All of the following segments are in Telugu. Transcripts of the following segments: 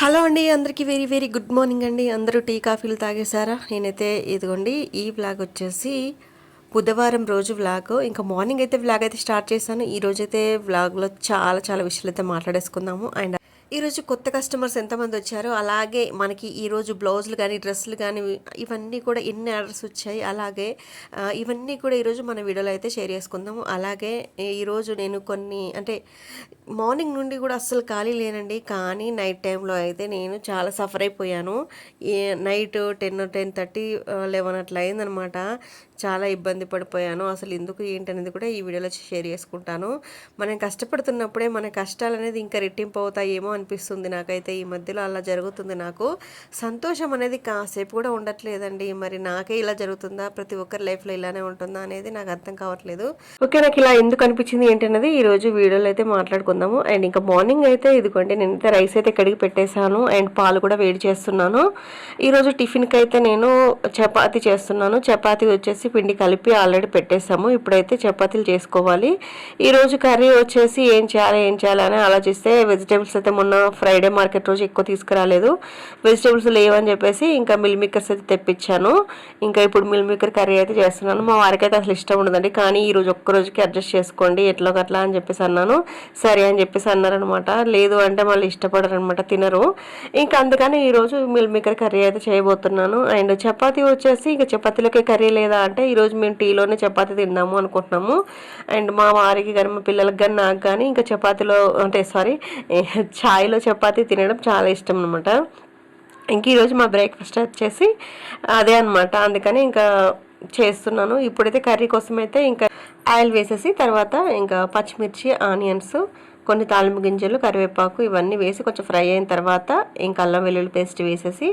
హలో అండి అందరికీ వెరీ వెరీ గుడ్ మార్నింగ్ అండి. అందరూ టీ కాఫీలు తాగేశారా? నేనైతే ఇదిగోండి ఈ వ్లాగ్ వచ్చేసి బుధవారం రోజు వ్లాగ్. ఇంకా మార్నింగ్ అయితే వ్లాగ్ అయితే స్టార్ట్ చేశాను. ఈ రోజైతే వ్లాగ్లో చాలా చాలా విషయాలు అయితే మాట్లాడేసుకుందాము. అండ్ ఈరోజు కొత్త కస్టమర్స్ ఎంతమంది వచ్చారో అలాగే మనకి ఈరోజు బ్లౌజులు కానీ డ్రెస్సులు కానీ ఇవన్నీ కూడా ఎన్ని ఆర్డర్స్ వచ్చాయి అలాగే ఇవన్నీ కూడా ఈరోజు మన వీడియోలో అయితే షేర్ చేసుకుందాము. అలాగే ఈరోజు నేను కొన్ని అంటే మార్నింగ్ నుండి కూడా అస్సలు ఖాళీ లేనండి కానీ నైట్ టైంలో అయితే నేను చాలా సఫర్ అయిపోయాను. Night ten ten thirty eleven అట్లా అయిందనమాట. చాలా ఇబ్బంది పడిపోయాను. అసలు ఎందుకు ఏంటనేది కూడా ఈ వీడియోలో షేర్ చేసుకుంటాను. మనం కష్టపడుతున్నప్పుడే మన కష్టాలు అనేది ఇంకా రెట్టింపు అవుతాయేమో అనిపిస్తుంది నాకైతే ఈ మధ్యలో అలా జరుగుతుంది నాకు. సంతోషం అనేది కాసేపు కూడా ఉండట్లేదండి. మరి నాకే ఇలా జరుగుతుందా? ప్రతి ఒక్కరి లైఫ్లో ఇలానే ఉంటుందా అనేది నాకు అర్థం కావట్లేదు. ఓకే నాకు ఇలా ఎందుకు అనిపించింది ఏంటనేది ఈ రోజు వీడియోలో అయితే మాట్లాడుకుందాము. అండ్ ఇంకా మార్నింగ్ అయితే ఇదిగోండి నేనైతే రైస్ అయితే కడిగి పెట్టేశాను. అండ్ పాలు కూడా వేడి చేస్తున్నాను. ఈరోజు టిఫిన్కి అయితే నేను చపాతీ చేస్తున్నాను. చపాతీ వచ్చేసి పిండి కలిపి ఆల్రెడీ పెట్టేసాము ఇప్పుడైతే చపాతీలు చేసుకోవాలి. ఈరోజు కర్రీ వచ్చేసి ఏం చేయాలి ఏం చేయాలి అని ఆలోచిస్తే వెజిటేబుల్స్ అయితే మొన్న ఫ్రైడే మార్కెట్ రోజు ఎక్కువ తీసుకురాలేదు. వెజిటేబుల్స్ లేవని చెప్పేసి ఇంకా మిల్ మేకర్స్ అయితే తెప్పించాను. ఇంకా ఇప్పుడు మిల్ మేకర్ కర్రీ అయితే చేస్తున్నాను. మా వారికి అయితే అసలు ఇష్టం ఉండదండి. కానీ ఈ రోజు ఒక్క రోజుకి అడ్జస్ట్ చేసుకోండి. ఎట్లో గట్లా అని చెప్పేసి అన్నాను. సరే అని చెప్పేసి అన్నారనమాట లేదు అంటే మళ్ళీ ఇష్టపడరు అనమాట తినరు. ఇంకా అందుకని ఈరోజు మిల్ మేకర్ కర్రీ అయితే చేయబోతున్నాను. అండ్ చపాతీ వచ్చేసి ఇంకా చపాతీలోకి కర్రీ లేదా అంటే ఈరోజు మేము టీలోనే చపాతీ తిందాము అనుకుంటున్నాము. అండ్ మా వారికి కానీ మా పిల్లలకి కానీ నాకు కానీ ఇంకా చపాతీలో అంటే సారీ రాయిలో చపాతీ తినడం చాలా ఇష్టం అనమాట ఇంక ఈరోజు మా బ్రేక్ఫాస్ట్ వచ్చేసి అదే అనమాట అందుకని ఇంకా చేస్తున్నాను. ఇప్పుడైతే కర్రీ కోసం అయితే ఇంకా ఆయిల్ వేసేసి తర్వాత ఇంకా పచ్చిమిర్చి ఆనియన్స్ కొన్ని తాలింపు గింజలు కరివేపాకు ఇవన్నీ వేసి కొంచెం ఫ్రై అయిన తర్వాత ఇంకా అల్లం వెల్లుల్లి పేస్ట్ వేసేసి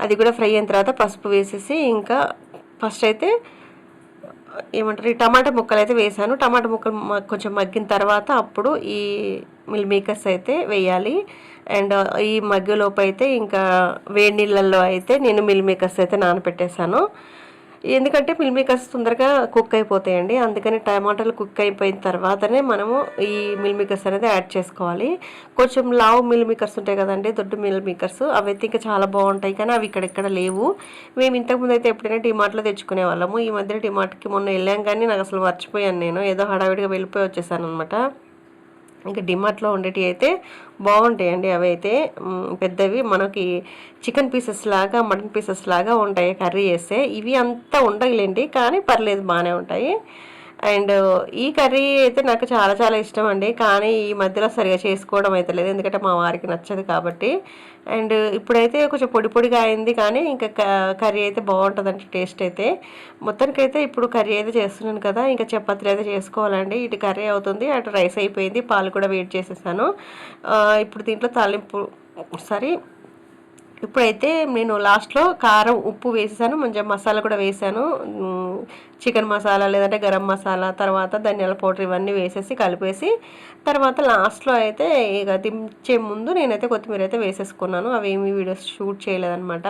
అది కూడా ఫ్రై అయిన తర్వాత పసుపు వేసేసి ఇంకా ఫస్ట్ అయితే ఏమంటారు ఈ టమాటా ముక్కలు అయితే వేసాను. టమాటా ముక్కలు కొంచెం మగ్గిన తర్వాత అప్పుడు ఈ మిల్ మేకర్స్ అయితే వేయాలి. అండ్ ఈ మగ్గులోపు అయితే ఇంకా వేడి నీళ్ళల్లో అయితే నేను మిల్ మేకర్స్ అయితే నానపెట్టేశాను ఎందుకంటే మిల్ మేకర్స్ తొందరగా కుక్ అయిపోతాయండి. అందుకని టమాటాలు కుక్ అయిపోయిన తర్వాతనే మనము ఈ మిల్ మేకర్స్ అనేది యాడ్ చేసుకోవాలి. కొంచెం లావు మిల్ మేకర్స్ ఉంటాయి కదండి దొడ్డు మిల్ మేకర్స్ అవి అయితే ఇంకా చాలా బాగుంటాయి. కానీ అవి ఇక్కడ లేవు. మేము ఇంతకుముందు అయితే ఎప్పుడైనా డిమార్ట్లో తెచ్చుకునే వాళ్ళము. ఈ మధ్య డిమార్ట్కి మొన్న వెళ్ళాం కానీ నాకు అసలు మర్చిపోయాను నేను. ఏదో హడావిడిగా వెళ్ళిపోయి వచ్చేసాను అనమాట ఇంకా డిమార్ట్లో ఉండేటివి అయితే బాగుంటాయండి. అవి అయితే పెద్దవి. మనకి చికెన్ పీసెస్ లాగా మటన్ పీసెస్ లాగా ఉంటాయి కర్రీ చేస్తే. ఇవి అంతా ఉండలేండి కానీ పర్లేదు బాగానే ఉంటాయి. అండ్ ఈ కర్రీ అయితే నాకు చాలా చాలా ఇష్టం అండి. కానీ ఈ మధ్యలో సరిగా చేసుకోవడం అయితే లేదు. ఎందుకంటే మా వారికి నచ్చదు కాబట్టి. అండ్ ఇప్పుడైతే కొంచెం పొడి పొడిగా అయింది కానీ ఇంకా క- కర్రీ అయితే బాగుంటుందండి టేస్ట్ అయితే. మొత్తానికైతే ఇప్పుడు కర్రీ అయితే చేస్తున్నాను కదా ఇంకా చపాతీలు అయితే చేసుకోవాలండి. ఇటు కర్రీ అవుతుంది అటు రైస్ అయిపోయింది పాలు కూడా వేడి చేసేసాను. ఇప్పుడు దీంట్లో తాలింపు సారీ ఇప్పుడైతే నేను లాస్ట్లో కారం ఉప్పు వేసేసాను మంచిగా మసాలా కూడా వేసాను. చికెన్ మసాలా లేదంటే గరం మసాలా తర్వాత ధనియాల పౌడర్ ఇవన్నీ వేసేసి కలిపేసి తర్వాత లాస్ట్లో అయితే ఇక దించే ముందు నేనైతే కొత్తిమీర అయితే వేసేసుకున్నాను. అవి ఏమి వీడియోస్ షూట్ చేయలేదన్నమాట.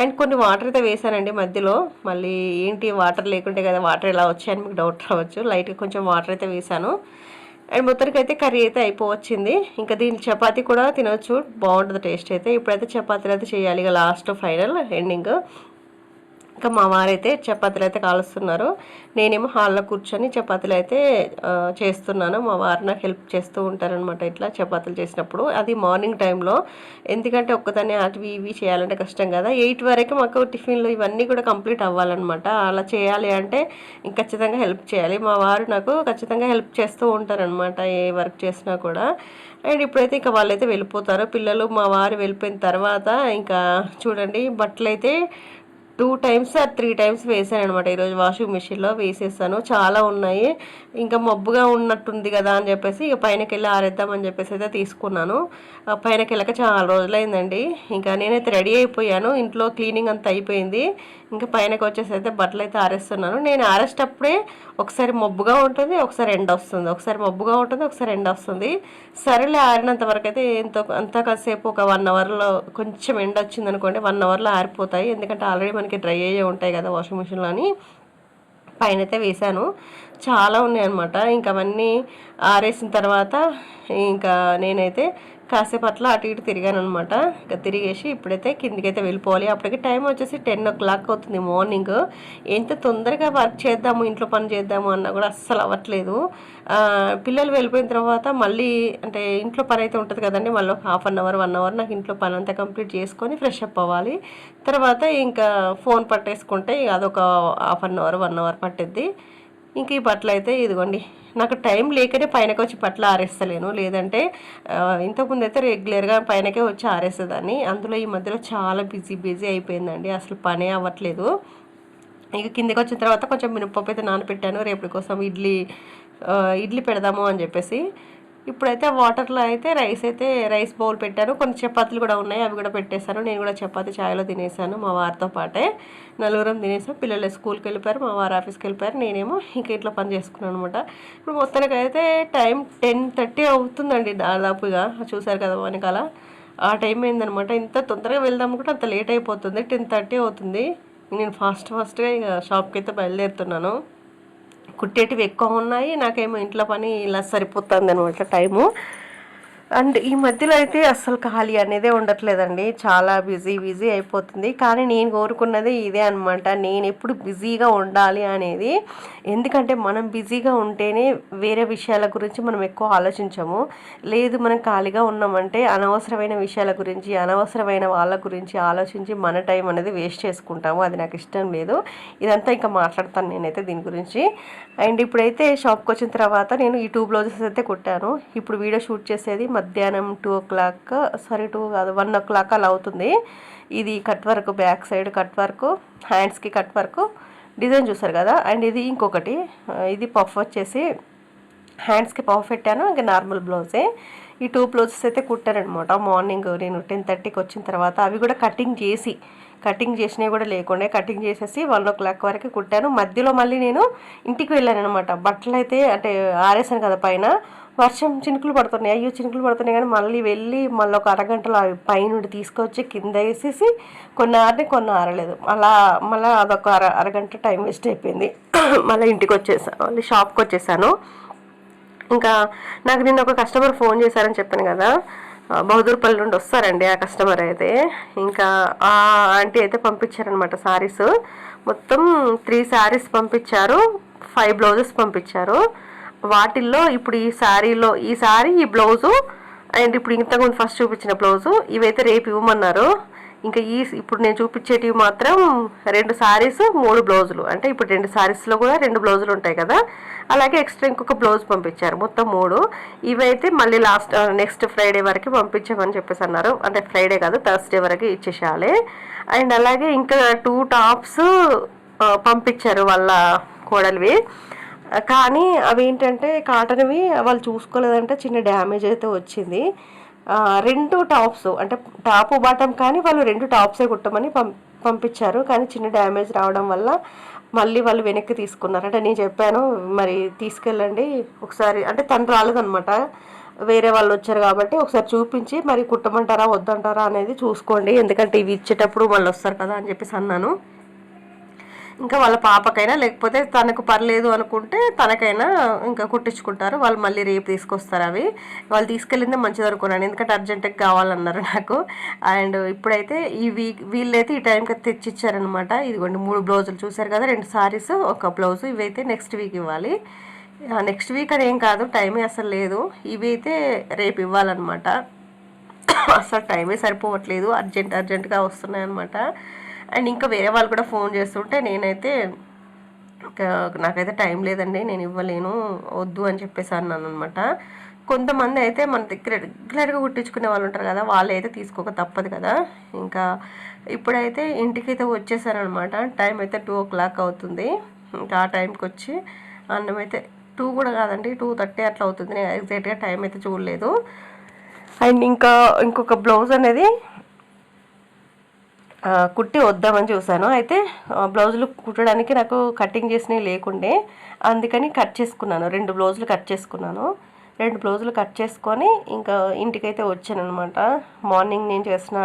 అండ్ కొన్ని వాటర్ అయితే వేసానండి మధ్యలో. మళ్ళీ ఏంటి వాటర్ లేకుంటే కదా వాటర్ ఎలా వచ్చాయని మీకు డౌట్ రావచ్చు. లైట్గా కొంచెం వాటర్ అయితే వేసాను. అండ్ మొత్తానికి అయితే కర్రీ అయితే అయిపోవచ్చింది. ఇంకా దీని చపాతీ కూడా తినొచ్చు. బాగుంటుంది టేస్ట్ అయితే. ఇప్పుడైతే చపాతీలు అయితే చేయాలి. ఇక లాస్ట్ ఫైనల్ ఎండింగ్. ఇంకా మా వారైతే చపాతీలు అయితే కాలుస్తున్నారు. నేనేమో హాల్లో కూర్చొని చపాతీలు అయితే చేస్తున్నాను. మా వారు నాకు హెల్ప్ చేస్తూ ఉంటారనమాట ఇట్లా చపాతీలు చేసినప్పుడు. అది మార్నింగ్ టైంలో. ఎందుకంటే ఒక్కదాన్ని అవి ఇవి చేయాలంటే కష్టం కదా. ఎయిట్ వరకు మాకు టిఫిన్లు ఇవన్నీ కూడా కంప్లీట్ అవ్వాలన్నమాట. అలా చేయాలి అంటే ఖచ్చితంగా హెల్ప్ చేయాలి. మా వారు నాకు ఖచ్చితంగా హెల్ప్ చేస్తూ ఉంటారనమాట ఏ వర్క్ చేసినా కూడా. అండ్ ఇప్పుడైతే ఇంకా వాళ్ళైతే వెళ్ళిపోతారు. పిల్లలు మా వారు వెళ్ళిపోయిన తర్వాత ఇంకా చూడండి బట్టలు అయితే టూ టైమ్స్ ఆ త్రీ టైమ్స్ వేసాను అనమాట ఈరోజు వాషింగ్ మిషన్లో వేసేసాను. చాలా ఉన్నాయి. ఇంకా మబ్బుగా ఉన్నట్టుంది కదా అని చెప్పేసి ఇక పైనకి వెళ్ళి ఆరేద్దామని చెప్పేసి అయితే తీసుకున్నాను. ఆ పైనకి వెళ్ళక చాలా రోజులైందండి. ఇంకా నేనైతే రెడీ అయిపోయాను. ఇంట్లో క్లీనింగ్ అంతా అయిపోయింది. ఇంకా పైనకి వచ్చేసి అయితే బట్టలు అయితే ఆరేస్తున్నాను. నేను ఆరేసేటప్పుడే ఒకసారి మబ్బుగా ఉంటుంది ఒకసారి ఎండ వస్తుంది. ఒకసారి మబ్బుగా ఉంటుంది ఒకసారి ఎండ వస్తుంది. సరేలే ఆరినంత వరకు అయితే ఎంతో అంతా కాసేపు ఒక వన్ అవర్లో కొంచెం ఎండ వచ్చింది అనుకోండి వన్ అవర్లో ఆరిపోతాయి. ఎందుకంటే ఆల్రెడీ మనకి డ్రై అయ్యే ఉంటాయి కదా వాషింగ్ మిషన్లో అని. పైన అయితే వేశాను. చాలా ఉన్నాయి అనమాట ఇంకా అవన్నీ ఆరేసిన తర్వాత ఇంకా నేనైతే కాసేపు అట్లా అటు ఇటు తిరిగాను అనమాట ఇక తిరిగేసి ఇప్పుడైతే కిందికైతే వెళ్ళిపోవాలి. అప్పటికి టైం వచ్చేసి టెన్ ఓ క్లాక్ అవుతుంది మార్నింగ్. ఎంత తొందరగా వర్క్ చేద్దాము ఇంట్లో పని చేద్దాము అన్నా కూడా అస్సలు అవ్వట్లేదు. పిల్లలు వెళ్ళిపోయిన తర్వాత మళ్ళీ అంటే ఇంట్లో పని అయితే ఉంటుంది కదండి. మళ్ళీ ఒక half an hour one hour నాకు ఇంట్లో పని అంతా కంప్లీట్ చేసుకొని ఫ్రెష్ అప్ అవ్వాలి. తర్వాత ఇంకా ఫోన్ పట్టేసుకుంటే అదొక half an hour one hour పట్టిద్ది. ఇంక ఈ బట్టలు అయితే ఇదిగోండి. నాకు టైం లేకనే పైనకి వచ్చి బట్టలు ఆరేస్తలేను. లేదంటే ఇంతకుముందు అయితే రెగ్యులర్గా పైనకే వచ్చి ఆరేసేదాన్ని. అందులో ఈ మధ్యలో చాలా బిజీ బిజీ అయిపోయిందండి. అసలు పనే అవ్వట్లేదు. ఇక కిందకి వచ్చిన తర్వాత కొంచెం మినప్పప్పు అయితే నానపెట్టాను. రేపటి కోసం ఇడ్లీ ఇడ్లీ పెడదాము అని చెప్పేసి ఇప్పుడైతే వాటర్లో అయితే రైస్ అయితే రైస్ బౌల్ పెట్టాను. కొన్ని చపాతీలు కూడా ఉన్నాయి అవి కూడా పెట్టేశాను. నేను కూడా చపాతీ ఛాయ్లో తినేసాను మా వారితో పాటే. నలుగురం తినేసాం. పిల్లలు స్కూల్కి వెళ్ళిపోయారు మా వారు ఆఫీస్కి వెళ్ళిపోయారు. నేనేమో ఇంక ఇట్లా పని చేసుకున్నాను అనమాట ఇప్పుడు మొత్తానికి అయితే టైం టెన్ థర్టీ అవుతుందండి దాదాపుగా. చూసారు కదా వెనకాల. ఆ టైం అయిందనమాట ఇంత తొందరగా వెళ్దాం కూడా అంత లేట్ అయిపోతుంది. టెన్ థర్టీ అవుతుంది. నేను ఫాస్ట్ ఫాస్ట్గా ఇక షాప్కి అయితే బయలుదేరుతున్నాను. కుట్టేటివి ఎక్కువ ఉన్నాయి. నాకేమో ఇంట్లో పని ఇలా సరిపోతుంది అనమాట టైము. అండ్ ఈ మధ్యలో అయితే అస్సలు ఖాళీ అనేదే ఉండట్లేదండి. చాలా బిజీ బిజీ అయిపోతుంది. కానీ నేను కోరుకున్నది ఇదే అనమాట నేను ఎప్పుడు బిజీగా ఉండాలి అనేది. ఎందుకంటే మనం బిజీగా ఉంటేనే వేరే విషయాల గురించి మనం ఎక్కువ ఆలోచించము. లేదు మనం ఖాళీగా ఉన్నామంటే అనవసరమైన విషయాల గురించి అనవసరమైన వాళ్ళ గురించి ఆలోచించి మన టైం అనేది వేస్ట్ చేసుకుంటాము. అది నాకు ఇష్టం లేదు. ఇదంతా ఇంకా మాట్లాడతాను నేనైతే దీని గురించి. అండ్ ఇప్పుడైతే షాప్కి వచ్చిన తర్వాత నేను ఈ టూ బ్లౌజెస్ అయితే కుట్టాను. ఇప్పుడు వీడియో షూట్ చేసేది మధ్యాహ్నం two o'clock sorry two కాదు వన్ ఓ క్లాక్ అలా అవుతుంది. ఇది cut work back side cut work హ్యాండ్స్కి కట్ వర్క్ డిజైన్ చూసారు కదా? అండ్ ఇది ఇంకొకటి ఇది పఫ్ వచ్చేసి హ్యాండ్స్కి పఫ్ పెట్టాను ఇంకా నార్మల్ బ్లౌజే ఈ టూ బ్లౌజెస్ అయితే కుట్టారనమాట మార్నింగ్ నేను టెన్ థర్టీకి వచ్చిన తర్వాత అవి కూడా కటింగ్ చేసి కటింగ్ చేసినవి కూడా లేకుండా కటింగ్ చేసేసి వన్ ఓ క్లాక్ వరకు కుట్టాను. మధ్యలో మళ్ళీ నేను ఇంటికి వెళ్ళాను అనమాట బట్టలు అయితే అంటే ఆరేసాను కదా పైన. వర్షం చినుకులు పడుతున్నాయి. అయ్యో చినుకులు పడుతున్నాయి కానీ మళ్ళీ వెళ్ళి మళ్ళీ ఒక అరగంటలో అవి పైనుండి తీసుకొచ్చి కింద వేసేసి కొన్ని ఆరిని కొన్ని ఆరలేదు అలా మళ్ళీ అదొక అర అరగంట టైం వేస్ట్ అయిపోయింది. మళ్ళీ ఇంటికి వచ్చేసాను మళ్ళీ షాప్కి వచ్చేసాను. ఇంకా నాకు నిన్న ఒక కస్టమర్ ఫోన్ చేశారని చెప్పాను కదా. బహదూర్పల్లి నుండి వస్తారండి ఆ కస్టమర్ అయితే. ఇంకా ఆ ఆంటీ అయితే పంపించారనమాట శారీస్ మొత్తం త్రీ శారీస్ పంపించారు. ఫైవ్ బ్లౌజెస్ పంపించారు. వాటిల్లో ఇప్పుడు ఈ శారీలో ఈ శారీ ఈ బ్లౌజు అండ్ ఇప్పుడు ఇంతకుముందు ఫస్ట్ చూపించిన బ్లౌజు ఇవైతే రేపు ఇవ్వమన్నారు. ఇంకా ఈ ఇప్పుడు నేను చూపించేటివి మాత్రం రెండు శారీస్ మూడు బ్లౌజులు. అంటే ఇప్పుడు రెండు సారీస్లో కూడా రెండు బ్లౌజులు ఉంటాయి కదా. అలాగే ఎక్స్ట్రా ఇంకొక బ్లౌజ్ పంపించారు మొత్తం మూడు. ఇవైతే మళ్ళీ లాస్ట్ నెక్స్ట్ ఫ్రైడే వరకు పంపించమని చెప్పేసి అన్నారు. అంటే ఫ్రైడే కాదు థర్స్డే వరకు ఇచ్చేసేయాలి. అండ్ అలాగే ఇంకా టూ టాప్స్ పంపించారు వాళ్ళ కోడలివి. కానీ అవి ఏంటంటే కాటన్వి వాళ్ళు చూసుకోలేదంటే చిన్న డ్యామేజ్ అయితే వచ్చింది. రెండు టాప్స్ అంటే టాప్ బాటమ్ కానీ వాళ్ళు రెండు టాప్సే కుట్టమని పం పంపించారు. కానీ చిన్న డ్యామేజ్ రావడం వల్ల మళ్ళీ వాళ్ళు వెనక్కి తీసుకున్నారు అంటే నేను చెప్పాను మరి తీసుకెళ్ళండి. ఒకసారి అంటే తను రాలేదనమాట వేరే వాళ్ళు వచ్చారు కాబట్టి ఒకసారి చూపించి మరి కుట్టమంటారా? వద్దంటారా? అనేది చూసుకోండి. ఎందుకంటే ఇవి ఇచ్చేటప్పుడు వాళ్ళు వస్తారు కదా అని చెప్పేసి అన్నాను. ఇంకా వాళ్ళ పాపకైనా లేకపోతే తనకు పర్లేదు అనుకుంటే తనకైనా ఇంకా కుట్టించుకుంటారు. వాళ్ళు మళ్ళీ రేపు తీసుకొస్తారు అవి. వాళ్ళు తీసుకెళ్ళిందే మంచిది అనుకున్నాను. ఎందుకంటే అర్జెంటుగా కావాలన్నారు నాకు. అండ్ ఇప్పుడైతే ఈ వీక్ వీళ్ళైతే ఈ టైంకి తెచ్చిచ్చారనమాట ఇదిగోండి మూడు బ్లౌజులు చూసారు కదా రెండు సారీస్ ఒక బ్లౌజ్. ఇవైతే నెక్స్ట్ వీక్ ఇవ్వాలి. నెక్స్ట్ వీక్ అని ఏం కాదు టైమే అసలు లేదు. ఇవి అయితే రేపు ఇవ్వాలన్నమాట. అసలు టైమే సరిపోవట్లేదు. అర్జెంట్ అర్జెంటుగా వస్తున్నాయి అనమాట అండ్ ఇంకా వేరే వాళ్ళు కూడా ఫోన్ చేస్తుంటే నేనైతే ఇంకా నాకైతే టైం లేదండి నేను ఇవ్వలేను వద్దు అని చెప్పేసి అన్నాను అనమాట కొంతమంది అయితే మన దగ్గర రెగ్యులర్గా కుట్టించుకునే వాళ్ళు ఉంటారు కదా వాళ్ళు అయితే తీసుకోక తప్పదు కదా. ఇంకా ఇప్పుడైతే ఇంటికైతే వచ్చేసారనమాట టైం అయితే టూ ఓ క్లాక్ అవుతుంది. ఇంకా ఆ టైంకి వచ్చి అన్నం అయితే టూ కూడా కాదండి టూ థర్టీ అట్లా అవుతుంది. నేను ఎగ్జాక్ట్గా టైం అయితే చూడలేదు. అండ్ ఇంకా ఇంకొక బ్లౌజ్ అనేది కుట్టి వద్దామని చూశాను. అయితే బ్లౌజులు కుట్టడానికి నాకు కటింగ్ చేసినవి లేకుండే అందుకని కట్ చేసుకున్నాను. రెండు బ్లౌజులు కట్ చేసుకున్నాను. రెండు బ్లౌజులు కట్ చేసుకొని ఇంకా ఇంటికైతే వచ్చాను అనమాట మార్నింగ్ నేను చేసిన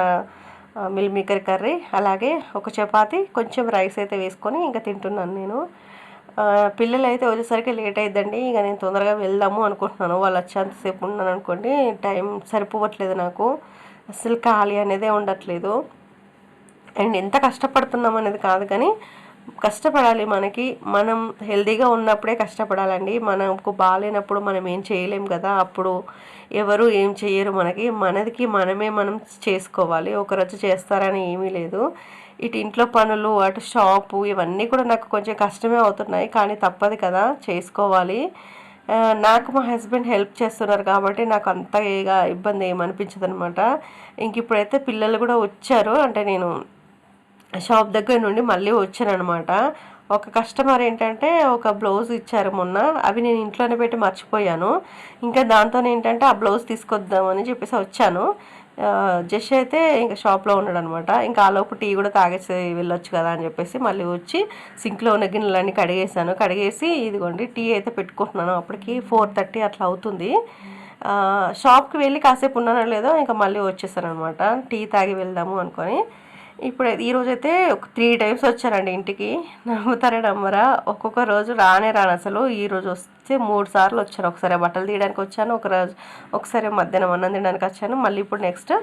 మిల్ మేకర్ కర్రీ అలాగే ఒక చపాతి కొంచెం రైస్ అయితే వేసుకొని ఇంకా తింటున్నాను నేను. పిల్లలు అయితే వచ్చేసరికి లేట్ అయిద్దండి. ఇక నేను తొందరగా వెళ్దాము అనుకుంటున్నాను. వాళ్ళు వచ్చేంతసేపు ఉన్నాను అనుకోండి టైం సరిపోవట్లేదు నాకు. అసలు ఖాళీ అనేదే ఉండట్లేదు. అండ్ ఎంత కష్టపడుతున్నాం అనేది కాదు కానీ కష్టపడాలి మనకి. మనం హెల్తీగా ఉన్నప్పుడే కష్టపడాలండి. మనకు బాగాలేనప్పుడు మనం ఏం చేయలేం కదా. అప్పుడు ఎవరు ఏం చేయరు మనకి. మనదికి మనమే మనం చేసుకోవాలి. ఒకరోజు చేస్తారని ఏమీ లేదు. ఇటు ఇంట్లో పనులు అటు షాపు ఇవన్నీ కూడా నాకు కొంచెం కష్టమే అవుతున్నాయి. కానీ తప్పదు కదా. చేసుకోవాలి. నాకు మా హస్బెండ్ హెల్ప్ చేస్తున్నారు కాబట్టి నాకు అంత ఇబ్బంది ఏమనిపించదు అనమాట ఇంక ఇప్పుడైతే పిల్లలు కూడా వచ్చారు. అంటే నేను షాప్ దగ్గర నుండి మళ్ళీ వచ్చానమాట ఒక కస్టమర్ ఏంటంటే ఒక బ్లౌజ్ ఇచ్చారు మొన్న అవి నేను ఇంట్లోనే పెట్టి మర్చిపోయాను. ఇంకా దాంతో ఏంటంటే ఆ బ్లౌజ్ తీసుకొద్దామని చెప్పేసి వచ్చాను. జస్ట్ అయితే ఇంకా షాప్లో ఉన్నాడు అనమాట ఇంకా ఆలోపు టీ కూడా తాగేసి వెళ్ళొచ్చు కదా అని చెప్పేసి మళ్ళీ వచ్చి సింక్లో ఉన్న గిన్నెలన్నీ కడిగేసాను. కడిగేసి ఇదిగోండి టీ అయితే పెట్టుకుంటున్నాను. అప్పటికి ఫోర్ థర్టీ అట్లా అవుతుంది. షాప్కి వెళ్ళి కాసేపు ఉన్నానో లేదో ఇంకా మళ్ళీ వచ్చేసాను అనమాట టీ తాగి వెళ్దాము అనుకొని. ఇప్పుడు ఈ అయితే ఒక త్రీ టైమ్స్ వచ్చారండి ఇంటికి. నమ్ముతారే నమ్మరా? ఒక్కొక్క రోజు రానే రాను అసలు. ఈరోజు వస్తే మూడు సార్లు వచ్చాను ఒకసారి బట్టలు తీయడానికి వచ్చాను ఒక రోజు ఒకసారి మధ్యాహ్నం అన్నం తినడానికి వచ్చాను. మళ్ళీ ఇప్పుడు నెక్స్ట్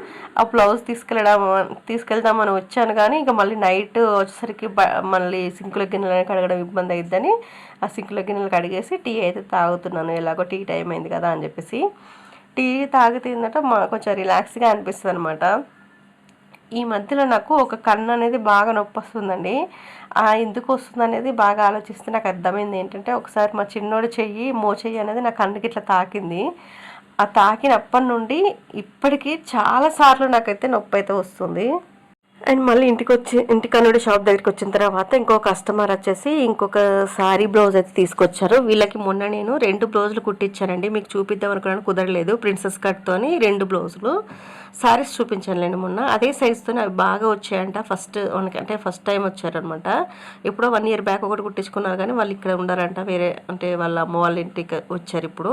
ఆ బ్లౌజ్ తీసుకెళ్ళడం తీసుకెళ్దామని వచ్చాను కానీ ఇంకా మళ్ళీ నైట్ వచ్చేసరికి బ మళ్ళీ సింకుల గిన్నెలను కడగడం ఇబ్బంది అయిద్దని ఆ సింకుల గిన్నెలు కడిగేసి టీ అయితే తాగుతున్నాను. ఎలాగో టీ టైం అయింది కదా అని చెప్పేసి. టీ తాగితే మా కొంచెం రిలాక్స్గా అనిపిస్తుంది అనమాట ఈ మధ్యలో నాకు ఒక కన్ను అనేది బాగా నొప్పి వస్తుందండి ఎందుకు వస్తుంది అనేది బాగా ఆలోచిస్తే నాకు అర్థమైంది ఏంటంటే ఒకసారి మా చిన్నోడు చెయ్యి మో చెయ్యి అనేది నా కన్నుకి ఇట్లా తాకింది. ఆ తాకినప్పటి నుండి ఇప్పటికీ చాలా సార్లు నాకైతే నొప్పి అయితే వస్తుంది. అండ్ మళ్ళీ ఇంటికి వచ్చి ఇంటికి షాప్ దగ్గరికి వచ్చిన తర్వాత ఇంకో కస్టమర్ వచ్చేసి ఇంకొక సారీ బ్లౌజ్ అయితే తీసుకొచ్చారు. వీళ్ళకి మొన్న నేను రెండు బ్లౌజులు కుట్టించానండి మీకు చూపిద్దాం అనుకున్నాను కుదరలేదు. ప్రిన్సెస్ కట్తోని రెండు బ్లౌజులు. సారీస్ చూపించానులేండి మొన్న. అదే సైజుతో అవి బాగా వచ్చాయంట. ఫస్ట్ మనకి అంటే ఫస్ట్ టైం వచ్చారనమాట. ఇప్పుడు వన్ ఇయర్ బ్యాక్ ఒకటి కుట్టించుకున్నారు కానీ వాళ్ళు ఇక్కడ ఉండారంట. వేరే అంటే వాళ్ళ అమ్మ వాళ్ళ ఇంటికి వచ్చారు ఇప్పుడు.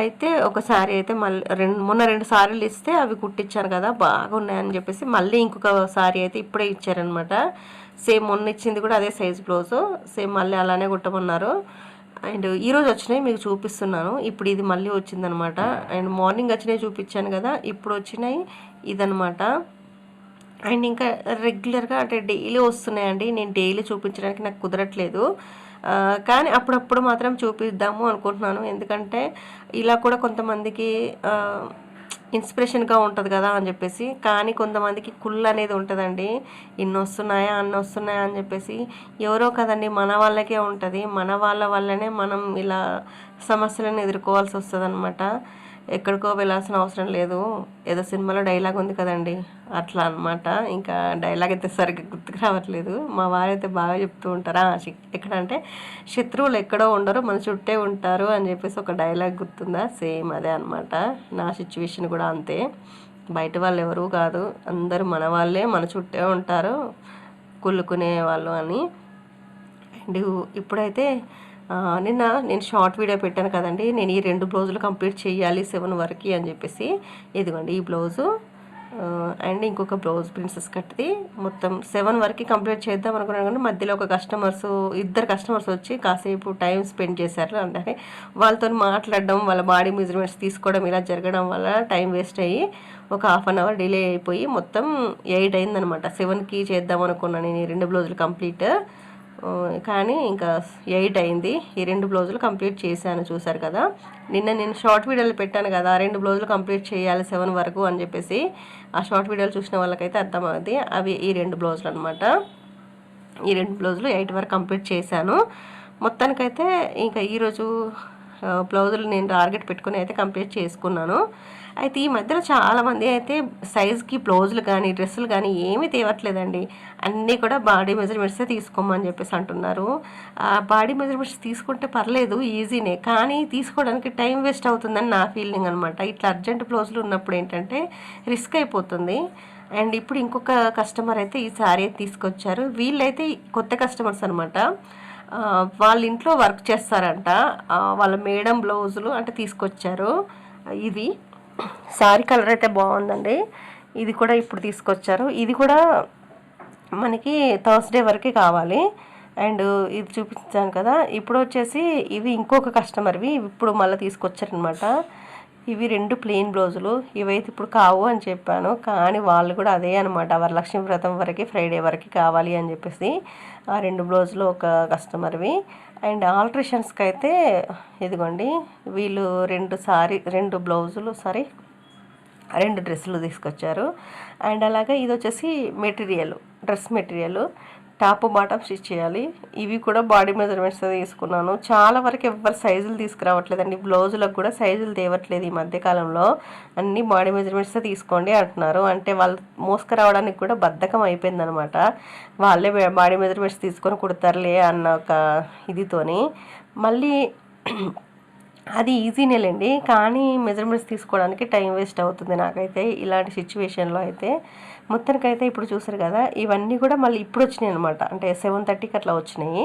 అయితే ఒక శారీ అయితే మళ్ళీ రెండు మొన్న రెండు సారీలు ఇస్తే అవి కుట్టించాను కదా బాగా ఉన్నాయని చెప్పేసి మళ్ళీ ఇంకొక సారీ అయితే ఇప్పుడే ఇచ్చారనమాట సేమ్ మొన్న ఇచ్చింది కూడా అదే సైజ్ బ్లౌజ్ సేమ్ మళ్ళీ అలానే కుట్టమన్నారు. అండ్ ఈరోజు వచ్చినాయి మీకు చూపిస్తున్నాను. ఇప్పుడు ఇది మళ్ళీ వచ్చిందనమాట అండ్ మార్నింగ్ వచ్చినాయి చూపించాను కదా ఇప్పుడు వచ్చినాయి ఇదనమాట అండ్ ఇంకా రెగ్యులర్గా అంటే డైలీ వస్తున్నాయండి. నేను డైలీ చూపించడానికి నాకు కుదరట్లేదు. కానీ అప్పుడప్పుడు మాత్రం చూపిద్దాము అనుకుంటున్నాను. ఎందుకంటే ఇలా కూడా కొంతమందికి ఇన్స్పిరేషన్గా ఉంటుంది కదా అని చెప్పేసి. కానీ కొంతమందికి కుళ్ళు అనేది ఉంటుందండి. ఇన్ని వస్తున్నాయా అన్ని వస్తున్నాయా అని చెప్పేసి. ఎవరో కదండి మన వాళ్ళకే ఉంటుంది. మన వాళ్ళ వల్లనే మనం ఇలా సమస్యలను ఎదుర్కోవాల్సి వస్తుంది ఎక్కడికో వెళ్ళాల్సిన అవసరం లేదు. ఏదో సినిమాలో డైలాగ్ ఉంది కదండి. అట్లా అన్నమాట. ఇంకా డైలాగ్ అయితే సరిగ్గా గుర్తుకు రావట్లేదు. మా వారైతే బాగా చెప్తూ ఉంటారా. ఎక్కడ అంటే శత్రువులు ఎక్కడో ఉండరు మన చుట్టే ఉంటారు అని చెప్పేసి ఒక డైలాగ్ గుర్తుందా? సేమ్ అదే అన్నమాట. నా సిచ్యువేషన్ కూడా అంతే. బయట వాళ్ళు ఎవరూ కాదు. అందరూ మన వాళ్ళే మన చుట్టే ఉంటారు. కుళ్ళుకునే వాళ్ళు అని. అండ్ ఇప్పుడైతే నిన్న నేను షార్ట్ వీడియో పెట్టాను కదండి. నేను ఈ రెండు బ్లౌజులు కంప్లీట్ చేయాలి సెవెన్ వరకు అని చెప్పేసి. ఇదిగోండి ఈ బ్లౌజు. అండ్ ఇంకొక బ్లౌజ్ ప్రిన్సెస్ కట్ది మొత్తం సెవెన్ వరకు కంప్లీట్ చేద్దాం అనుకున్నాను కానీ మధ్యలో ఒక కస్టమర్స్ ఇద్దరు కస్టమర్స్ వచ్చి కాసేపు టైం స్పెండ్ చేశారు అంటే వాళ్ళతో మాట్లాడడం వాళ్ళ బాడీ మెజర్మెంట్స్ తీసుకోవడం ఇలా జరగడం వల్ల టైం వేస్ట్ అయ్యి ఒక హాఫ్ అన్ అవర్ డిలే అయిపోయి మొత్తం ఎయిట్ అయిందనమాట సెవెన్కి చేద్దాం అనుకున్నాను నేను రెండు బ్లౌజులు కంప్లీట్. కానీ ఇంకా ఎయిట్ అయింది. ఈ రెండు బ్లౌజులు కంప్లీట్ చేశాను చూసారు కదా. నిన్న నేను షార్ట్ వీడియోలు పెట్టాను కదా ఆ రెండు బ్లౌజులు కంప్లీట్ చేయాలి సెవెన్ వరకు అని చెప్పేసి. ఆ షార్ట్ వీడియోలు చూసిన వాళ్ళకైతే అర్థమవుతుంది అవి ఈ రెండు బ్లౌజులు అనమాట ఈ రెండు బ్లౌజులు ఎయిట్ వరకు కంప్లీట్ చేశాను. మొత్తానికైతే ఇంకా ఈరోజు బ్లౌజులు నేను టార్గెట్ పెట్టుకుని అయితే కంప్లీట్ చేసుకున్నాను. అయితే ఈ మధ్యలో చాలామంది అయితే సైజ్కి బ్లౌజులు కానీ డ్రెస్సులు కానీ ఏమీ తేవట్లేదండి. అన్నీ కూడా బాడీ మెజర్మెంట్సే తీసుకోమని చెప్పేసి అంటున్నారు. బాడీ మెజర్మెంట్స్ తీసుకుంటే పర్లేదు ఈజీనే కానీ తీసుకోవడానికి టైం వేస్ట్ అవుతుందని నా ఫీలింగ్ అనమాట ఇట్లా అర్జెంట్ బ్లౌజులు ఉన్నప్పుడు ఏంటంటే రిస్క్ అయిపోతుంది. అండ్ ఇప్పుడు ఇంకొక కస్టమర్ అయితే ఈ శారీ తీసుకొచ్చారు. వీళ్ళైతే కొత్త కస్టమర్స్ అనమాట వాళ్ళ ఇంట్లో వర్క్ చేస్తారంట. వాళ్ళ మేడం బ్లౌజులు అంటే తీసుకొచ్చారు. ఇది సారీ కలర్ అయితే బాగుందండి. ఇది కూడా ఇప్పుడు తీసుకొచ్చారు. ఇది కూడా మనకి థర్స్డే వరకే కావాలి. అండ్ ఇది చూపించాను కదా ఇప్పుడు వచ్చేసి ఇవి ఇంకొక కస్టమర్వి ఇప్పుడు మళ్ళీ తీసుకొచ్చారనమాట ఇవి రెండు ప్లెయిన్ బ్లౌజులు. ఇవైతే ఇప్పుడు కావు అని చెప్పాను. కానీ వాళ్ళు కూడా అదే అనమాట వరలక్ష్మి వ్రతం వరకు ఫ్రైడే వరకు కావాలి అని చెప్పేసి ఆ రెండు బ్లౌజులు ఒక కస్టమర్వి. అండ్ ఆల్ట్రేషన్స్కి అయితే ఇదిగోండి వీళ్ళు రెండు సారీ రెండు బ్లౌజులు సారీ రెండు డ్రెస్సులు తీసుకొచ్చారు. అండ్ అలాగే ఇది వచ్చేసి material dress material. Top bottom stitch చేయాలి. ఇవి కూడా బాడీ మెజర్మెంట్స్ తీసుకున్నాను. చాలా వరకు ఎవరు సైజులు తీసుకురావట్లేదండి. బ్లౌజులకు కూడా సైజులు తేవట్లేదు ఈ మధ్యకాలంలో అన్ని బాడీ మెజర్మెంట్స్ తీసుకోండి అంటున్నారు. అంటే వాళ్ళు మోసుకురావడానికి కూడా బద్ధకం అయిపోయిందనమాట. వాళ్ళే బాడీ మెజర్మెంట్స్ తీసుకొని కుడతారులే అన్న ఒక ఇదితోని. మళ్ళీ అది ఈజీనేలేండి. కానీ మెజర్మెంట్స్ తీసుకోవడానికి టైం వేస్ట్ అవుతుంది నాకైతే ఇలాంటి సిచ్యువేషన్లో అయితే. మొత్తానికైతే ఇప్పుడు చూసారు కదా ఇవన్నీ కూడా మళ్ళీ ఇప్పుడు వచ్చినాయి అనమాట అంటే సెవెన్ థర్టీకి అట్లా వచ్చినాయి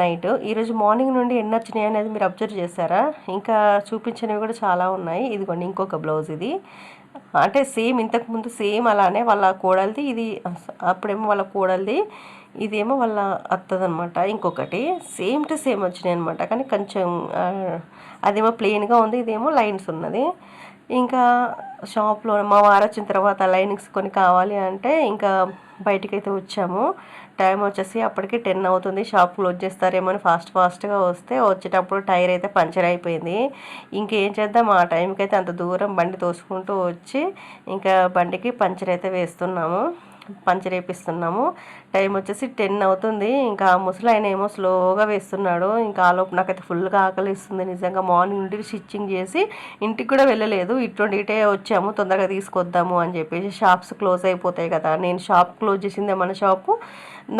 నైట్ ఈరోజు మార్నింగ్ నుండి ఎన్ని వచ్చినాయి అనేది మీరు అబ్జర్వ్ చేశారా? ఇంకా చూపించినవి కూడా చాలా ఉన్నాయి. ఇదిగోండి ఇంకొక బ్లౌజ్ ఇది. అంటే సేమ్ ఇంతకుముందు సేమ్ అలానే వాళ్ళ కోడలిది ఇది అప్పుడేమో వాళ్ళ కోడలిది ఇదేమో వాళ్ళ అత్తదనమాట ఇంకొకటి సేమ్ టు సేమ్ వచ్చినాయి అనమాట కానీ కొంచెం అదేమో ప్లెయిన్గా ఉంది ఇదేమో లైన్స్ ఉన్నది. ఇంకా షాప్లో మా వారు వచ్చిన తర్వాత లైనింగ్స్ కొన్ని కావాలి అంటే ఇంకా బయటికైతే వచ్చాము. టైం వచ్చేసి అప్పటికి టెన్ అవుతుంది. షాప్ క్లోజ్ చేస్తారేమో అని ఫాస్ట్ ఫాస్ట్గా వస్తే వచ్చేటప్పుడు టైర్ అయితే పంచర్ అయిపోయింది. ఇంకేం చేద్దాం? ఆ టైంకి అయితే అంత దూరం బండి తోసుకుంటూ వచ్చి ఇంకా బండికి పంచర్ అయితే వేస్తున్నాము. పంచర్ వేపిస్తున్నాము టైం వచ్చేసి టెన్ అవుతుంది. ఇంకా ముసలి ఆయన ఏమో స్లోగా వేస్తున్నాడు. ఇంకా ఆలోపు నాకైతే ఫుల్గా ఆకలిస్తుంది. నిజంగా మార్నింగ్ నుండి స్టిచ్చింగ్ చేసి ఇంటికి కూడా వెళ్ళలేదు. ఇటువంటి ఇటే వచ్చాము. తొందరగా తీసుకొద్దాము అని చెప్పేసి షాప్స్ క్లోజ్ అయిపోతాయి కదా. నేను షాప్ క్లోజ్ చేసిందే మన షాపు.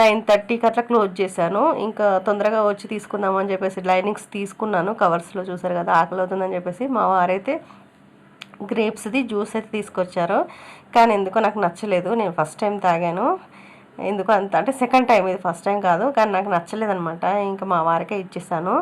నైన్ థర్టీకి అట్లా క్లోజ్ చేశాను. ఇంకా తొందరగా వచ్చి తీసుకుందామని చెప్పేసి లైనింగ్స్ తీసుకున్నాను. కవర్స్లో చూసారు కదా ఆకలి అవుతుందని చెప్పేసి మా వారైతే గ్రేప్స్ది జ్యూస్ అయితే తీసుకొచ్చారు. కానీ ఎందుకో నాకు నచ్చలేదు. నేను ఫస్ట్ టైం తాగాను. ఎందుకు అంత అంటే సెకండ్ టైం ఇది ఫస్ట్ టైం కాదు. కానీ నాకు నచ్చలేదు అనమాట ఇంకా మా వారికే ఇచ్చేసాను.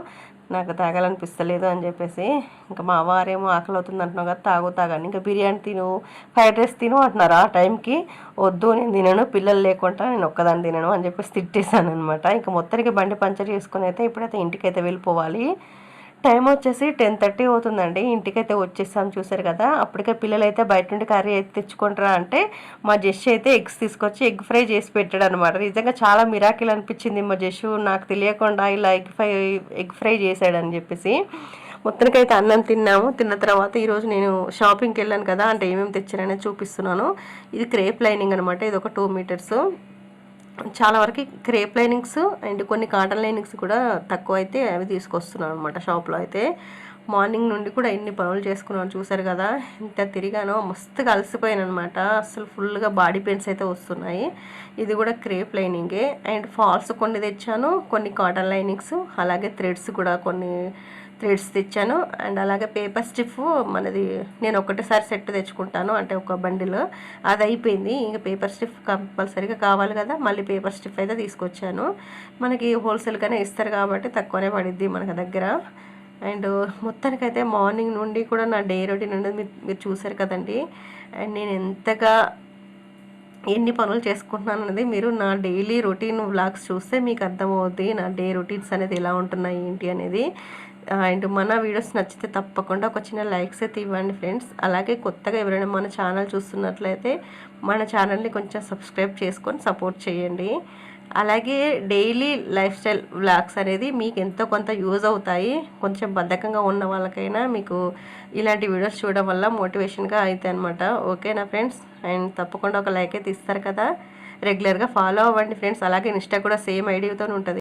నాకు తాగాలనిపిస్తలేదు అని చెప్పేసి. ఇంకా మా వారేమో ఆకలి అవుతుంది అంటున్నావు కదా తాగు తాగండి ఇంకా బిర్యానీ తిను ఫ్రైడ్ రైస్ తిను అంటున్నారు ఆ టైంకి వద్దు నేను తినను పిల్లలు లేకుండా నేను ఒక్కదాన్ని తినను అని చెప్పేసి తిట్టేశాను అనమాట ఇంకా మొత్తానికి బండి పంచర్ చేసుకుని అయితే ఇప్పుడైతే ఇంటికైతే వెళ్ళిపోవాలి. టైం వచ్చేసి టెన్ థర్టీ అవుతుందండి. ఇంటికైతే వచ్చేసాం చూసారు కదా. అప్పటికే పిల్లలు అయితే బయట నుండి కర్రీ అయితే తెచ్చుకుంటారా అంటే మా జెష్ అయితే ఎగ్స్ తీసుకొచ్చి ఎగ్ ఫ్రై చేసి పెట్టాడు అనమాట నిజంగా చాలా మిరాకిల్ అనిపించింది మా జెష్. నాకు తెలియకుండా ఇలా ఎగ్ ఫ్రై ఎగ్ ఫ్రై చేశాడని చెప్పేసి. మొత్తానికైతే అన్నం తిన్నాము. తిన్న తర్వాత ఈరోజు నేను షాపింగ్కి వెళ్ళాను కదా. అంటే ఏమేమి తెచ్చాననే చూపిస్తున్నాను. ఇది క్రేప్ లైనింగ్ అనమాట ఇది ఒక టూ మీటర్స్. చాలా వరకు క్రేప్ లైనింగ్స్ అండ్ కొన్ని కాటన్ లైనింగ్స్ కూడా తక్కువ అయితే అవి తీసుకొస్తున్నాను అనమాట షాప్లో అయితే. మార్నింగ్ నుండి కూడా ఎన్ని పనులు చేసుకున్నాను చూసారు కదా ఇంత తిరిగానో మస్తుగా అలసిపోయాను అనమాట అసలు ఫుల్గా బాడీ పెయిన్స్ అయితే వస్తున్నాయి. ఇది కూడా క్రేప్ లైనింగే. అండ్ ఫాల్స్ కొన్ని తెచ్చాను కొన్ని కాటన్ లైనింగ్స్ అలాగే థ్రెడ్స్ కూడా కొన్ని థ్రెడ్స్ తెచ్చాను. అండ్ అలాగే పేపర్ స్టిఫ్ మనది నేను ఒకటేసారి సెట్ తెచ్చుకుంటాను అంటే ఒక బండిలో. అది అయిపోయింది. ఇంకా పేపర్ స్టిఫ్ కంపల్సరీగా కావాలి కదా. మళ్ళీ పేపర్ స్టిఫ్ అయితే తీసుకొచ్చాను. మనకి హోల్సేల్గానే ఇస్తారు కాబట్టి తక్కువనే పడిద్ది మనకి దగ్గర. అండ్ మొత్తానికైతే మార్నింగ్ నుండి కూడా నా డే రొటీన్ ఉండేది మీరు చూసారు కదండి. అండ్ నేను ఎంతగా ఎన్ని పనులు చేసుకుంటున్నాను అనేది మీరు నా డైలీ రొటీన్ వ్లాగ్స్ చూస్తే మీకు అర్థమవుద్ది. నా డే రొటీన్స్ అనేది ఎలా ఉంటున్నాయి ఏంటి అనేది. అండ్ మన వీడియోస్ నచ్చితే తప్పకుండా ఒక చిన్న లైక్స్ అయితే ఇవ్వండి ఫ్రెండ్స్. అలాగే కొత్తగా ఎవరైనా మన ఛానల్ చూస్తున్నట్లయితే మన ఛానల్ని కొంచెం సబ్స్క్రైబ్ చేసుకొని సపోర్ట్ చేయండి. అలాగే డైలీ లైఫ్ స్టైల్ వ్లాగ్స్ అనేది మీకు ఎంతో కొంత యూజ్ అవుతాయి. కొంచెం బద్ధకంగా ఉన్న వాళ్ళకైనా మీకు ఇలాంటి వీడియోస్ చూడడం వల్ల మోటివేషన్గా అవుతాయి అనమాట ఓకేనా ఫ్రెండ్స్? అండ్ తప్పకుండా ఒక లైక్ అయితే ఇస్తారు కదా. రెగ్యులర్గా ఫాలో అవ్వండి ఫ్రెండ్స్. అలాగే ఇన్స్టా కూడా సేమ్ ఐడియాతో ఉంటుంది.